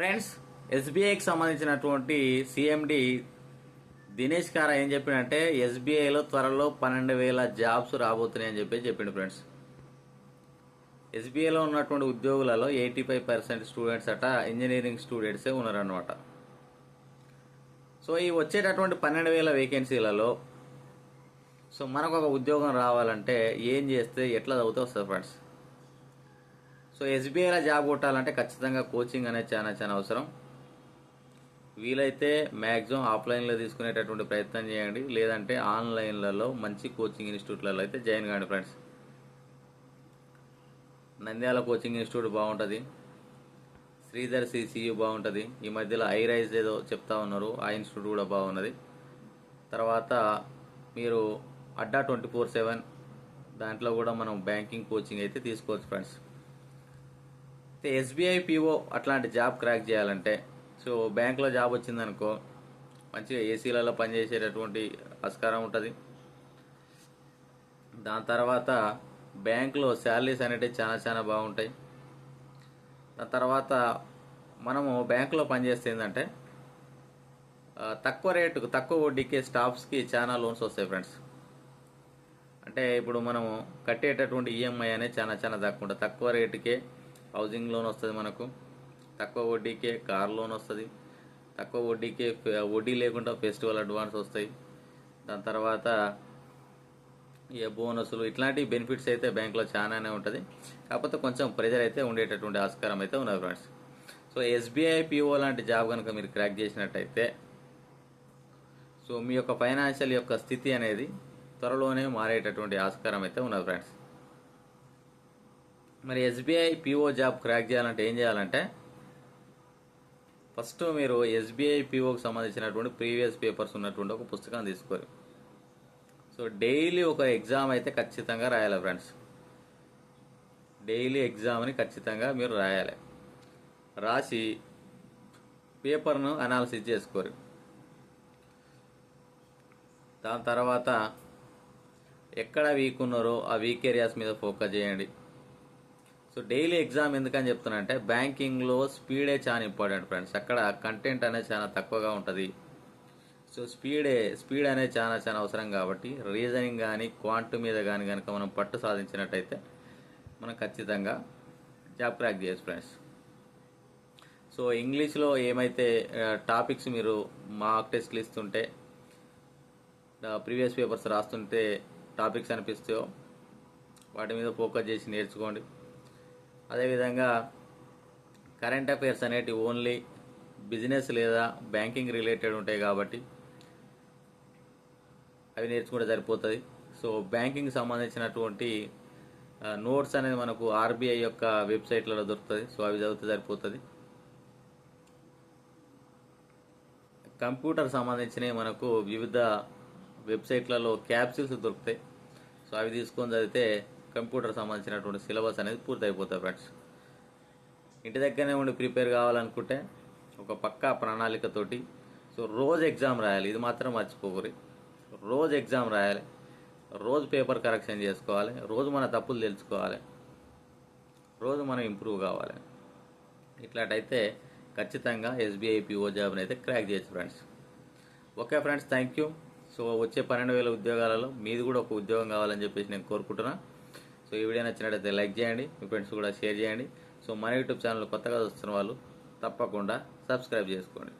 Friends ఎస్బీఐకి సంబంధించినటువంటి CMD Dinesh కారా ఏం చెప్పినంటే ఎస్బీఐలో త్వరలో పన్నెండు వేల జాబ్స్ రాబోతున్నాయని చెప్పి చెప్పిండు ఫ్రెండ్స్. ఎస్బీఐలో ఉన్నటువంటి ఉద్యోగులలో ఎయిటీ ఫైవ్ పర్సెంట్ స్టూడెంట్స్ అట ఇంజనీరింగ్ స్టూడెంట్సే ఉన్నారనమాట సో ఈ వచ్చేటటువంటి పన్నెండు వేల వేకెన్సీలలో సో మనకు ఒక ఉద్యోగం రావాలంటే ఏం చేస్తే ఎట్లా చదివితే వస్తుంది ఫ్రెండ్స్? సో ఎస్బీఐలో జాబ్ కొట్టాలంటే ఖచ్చితంగా కోచింగ్ అనేది చాలా చాలా అవసరం. వీలైతే మ్యాక్సిమం ఆఫ్లైన్లో తీసుకునేటటువంటి ప్రయత్నం చేయండి. లేదంటే ఆన్లైన్లలో మంచి కోచింగ్ ఇన్స్టిట్యూట్లలో అయితే జాయిన్ కాండి ఫ్రెండ్స్. నంద్యాల కోచింగ్ ఇన్స్టిట్యూట్ బాగుంటుంది. శ్రీధర్ సిసియు బాగుంటుంది. ఈ మధ్యలో ఐరైజ్ ఏదో చెప్తా ఉన్నారు. ఆ ఇన్స్టిట్యూట్ కూడా బాగున్నది. తర్వాత మీరు అడ్డా ట్వంటీ ఫోర్ సెవెన్ దాంట్లో కూడా మనం బ్యాంకింగ్ కోచింగ్ అయితే తీసుకోవచ్చు ఫ్రెండ్స్. ఎస్బీఐ పిఓ అట్లాంటి జాబ్ క్రాక్ చేయాలంటే సో బ్యాంక్లో జాబ్ వచ్చిందనుకో మంచిగా ఏసీలలో పనిచేసేటటువంటి ఆస్కారం ఉంటుంది. దాని తర్వాత బ్యాంకులో శాలరీస్ అనేటివి చాలా చాలా బాగుంటాయి. దాని తర్వాత మనము బ్యాంకులో పనిచేస్తే ఏంటంటే తక్కువ రేటుకు తక్కువ వడ్డీకి స్టాఫ్స్కి చాలా లోన్స్ వస్తాయి ఫ్రెండ్స్. అంటే ఇప్పుడు మనము కట్టేటటువంటి ఈఎంఐ అనేది చాలా చాలా తక్కువ ఉంటుంది తక్కువ రేటుకే హౌసింగ్ లోన్ వస్తుంది మనకు. తక్కువ వడ్డీకే కార్ లోన్ వస్తుంది. తక్కువ వడ్డీకే వడ్డీ లేకుండా ఫెస్టివల్ అడ్వాన్స్ వస్తాయి. దాని తర్వాత ఏ బోనస్లు ఇట్లాంటి బెనిఫిట్స్ అయితే బ్యాంకులో చాలానే ఉంటుంది. కాకపోతే కొంచెం ప్రెజర్ అయితే ఉండేటటువంటి ఆస్కారం అయితే ఉన్నది ఫ్రెండ్స్ సో ఎస్బీఐ పిఓ లాంటి జాబ్ కనుక మీరు క్రాక్ చేసినట్టయితే సో మీ యొక్క ఫైనాన్షియల్ యొక్క స్థితి అనేది త్వరలోనే మారేటటువంటి ఆస్కారం అయితే ఉన్నది ఫ్రెండ్స్ మరి ఎస్బీఐ పిఓ జాబ్ క్రాక్ చేయాలంటే ఏం చేయాలంటే ఫస్ట్ మీరు ఎస్బీఐ పిఓకి సంబంధించినటువంటి ప్రీవియస్ పేపర్స్ ఉన్నటువంటి ఒక పుస్తకం తీసుకోరు సో డైలీ ఒక ఎగ్జామ్ అయితే ఖచ్చితంగా రాయాలి ఫ్రెండ్స్. డైలీ ఎగ్జామ్ని ఖచ్చితంగా మీరు రాయాలి. రాసి పేపర్ను అనాలిసిస్ చేసుకోరు. దాని తర్వాత ఎక్కడ వీక్ ఉన్నారో ఆ వీక్ ఏరియాస్ మీద ఫోకస్ చేయండి. సో డైలీ ఎగ్జామ్ ఎందుకని చెప్తున్నానంటే బ్యాంకింగ్లో స్పీడే చాలా ఇంపార్టెంట్ ఫ్రెండ్స్. అక్కడ కంటెంట్ అనేది చాలా తక్కువగా ఉంటుంది. సో స్పీడే స్పీడ్ అనేది చాలా చాలా అవసరం కాబట్టి రీజనింగ్ కానీ క్వాంట్ మీద కానీ కనుక మనం పట్టు సాధించినట్టయితే మనం ఖచ్చితంగా జాబ్ క్రాక్ చేయొచ్చు ఫ్రెండ్స్. సో ఇంగ్లీష్లో ఏమైతే టాపిక్స్ మీరు మాక్ టెస్ట్లు ఇస్తుంటే ప్రీవియస్ పేపర్స్ రాస్తుంటే టాపిక్స్ అనిపిస్తాయో వాటి మీద ఫోకస్ చేసి నేర్చుకోండి. అదేవిధంగా కరెంట్ అఫైర్స్ అనేటివి ఓన్లీ బిజినెస్ లేదా బ్యాంకింగ్ రిలేటెడ్ ఉంటాయి కాబట్టి అవి నేర్చుకుంటే సరిపోతుంది. సో బ్యాంకింగ్ సంబంధించినటువంటి నోట్స్ అనేది మనకు ఆర్బీఐ యొక్క వెబ్సైట్లలో దొరుకుతుంది. సో అవి చదివితే సరిపోతుంది. కంప్యూటర్ సంబంధించినవి మనకు వివిధ వెబ్సైట్లలో క్యాప్సిల్స్ దొరుకుతాయి. సో అవి తీసుకొని చదివితే కంప్యూటర్ సంబంధించినటువంటి సిలబస్ అనేది పూర్తి ఫ్రెండ్స్. ఇంటి దగ్గరనే ఉండి ప్రిపేర్ కావాలనుకుంటే ఒక పక్కా ప్రణాళికతోటి సో రోజు ఎగ్జామ్ రాయాలి ఇది మాత్రం మర్చిపోకూరి. రోజు ఎగ్జామ్ రాయాలి రోజు పేపర్ కరెక్షన్ చేసుకోవాలి రోజు మన తప్పులు తెలుసుకోవాలి రోజు మనం ఇంప్రూవ్ కావాలి. ఇట్లాంటైతే ఖచ్చితంగా ఎస్బీఐ పిఓ జాబ్ని అయితే క్రాక్ చేయొచ్చు friends. Okay friends thank you. So వచ్చే పన్నెండు వేల ఉద్యోగాలలో మీది కూడా ఒక ఉద్యోగం కావాలని చెప్పేసి నేను కోరుకుంటున్నాను సో ఈ వీడియో నచ్చినట్లయితే లైక్ చేయండి మీ ఫ్రెండ్స్ కూడా షేర్ చేయండి. సో మన యూట్యూబ్ ఛానల్ కొత్తగా వస్తున్న వాళ్ళు తప్పకుండా సబ్స్క్రైబ్ చేసుకోండి.